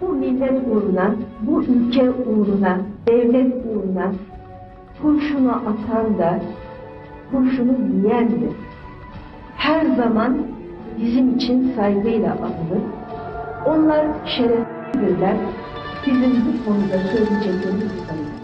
bu millet uğruna, bu ülke uğruna, devlet uğruna kurşunu atan da, kurşunu yiyendir. Her zaman bizim için saygıyla anılır. Onlar şereflidirler. Bizim bu konuda söyleyeceklerimiz sayılır.